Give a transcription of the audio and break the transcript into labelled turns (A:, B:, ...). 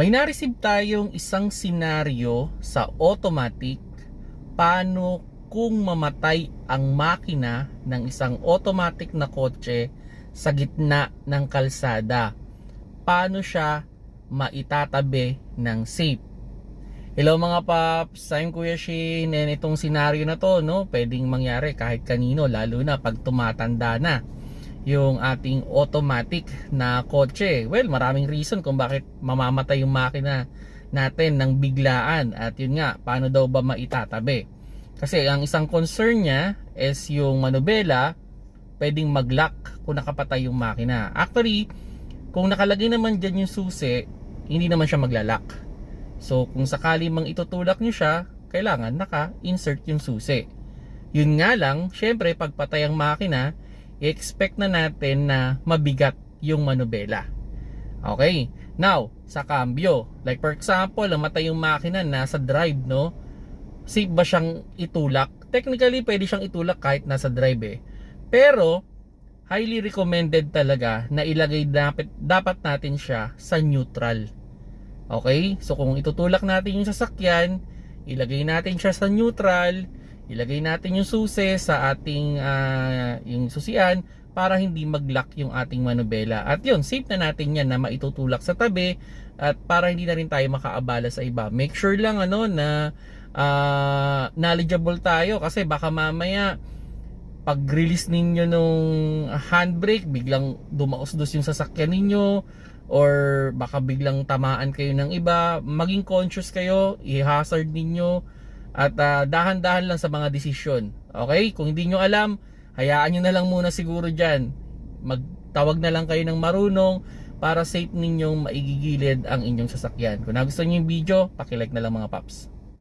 A: May na-receive tayong isang senaryo sa automatic paano kung mamatay ang makina ng isang automatic na kotse sa gitna ng kalsada. Paano siya maitatabi ng safe? Hello mga paps, I'm Kuya Shin and itong senaryo na to no, pwedeng mangyari kahit kanino lalo na pag tumatanda na yung ating automatic na kotse. Well, maraming reason kung bakit mamamatay yung makina natin ng biglaan at yun nga, paano daw ba maitatabi? Kasi ang isang concern niya is yung manubela pwedeng mag-lock kung nakapatay yung makina. Actually, kung nakalagay naman dyan yung susi, hindi naman siya maglalak. So, kung sakali mang itutulak nyo siya, kailangan naka-insert yung susi. Yun nga lang, syempre, pag patay ang makina, i-expect na natin na mabigat yung manubela. Okay. Now, sa cambio, like for example, namatay yung makina nasa drive, no? Safe ba siyang itulak? Technically, pwede siyang itulak kahit nasa drive eh. Pero, highly recommended talaga na ilagay dapat, dapat natin siya sa neutral. Okay? So, kung itutulak natin yung sasakyan, ilagay natin siya sa neutral, ilagay natin yung susi sa ating ah, yung susian para hindi mag-lock yung ating manubela. At yun, safe na natin yan na maitutulak sa tabi at para hindi na rin tayo makaabala sa iba. Make sure lang ano na ah, knowledgeable tayo kasi baka mamaya pag-release ninyo nung handbrake, biglang dumaos-dos yung sasakyan ninyo or baka biglang tamaan kayo ng iba, maging conscious kayo, i-hazard ninyo at ah, dahan-dahan lang sa mga desisyon. Okay? Kung hindi nyo alam, hayaan nyo na lang muna siguro dyan. Magtawag na lang kayo ng marunong para safe ninyong maigigilid ang inyong sasakyan. Kung nagustuhan nyo yung video, pakilike na lang mga paps.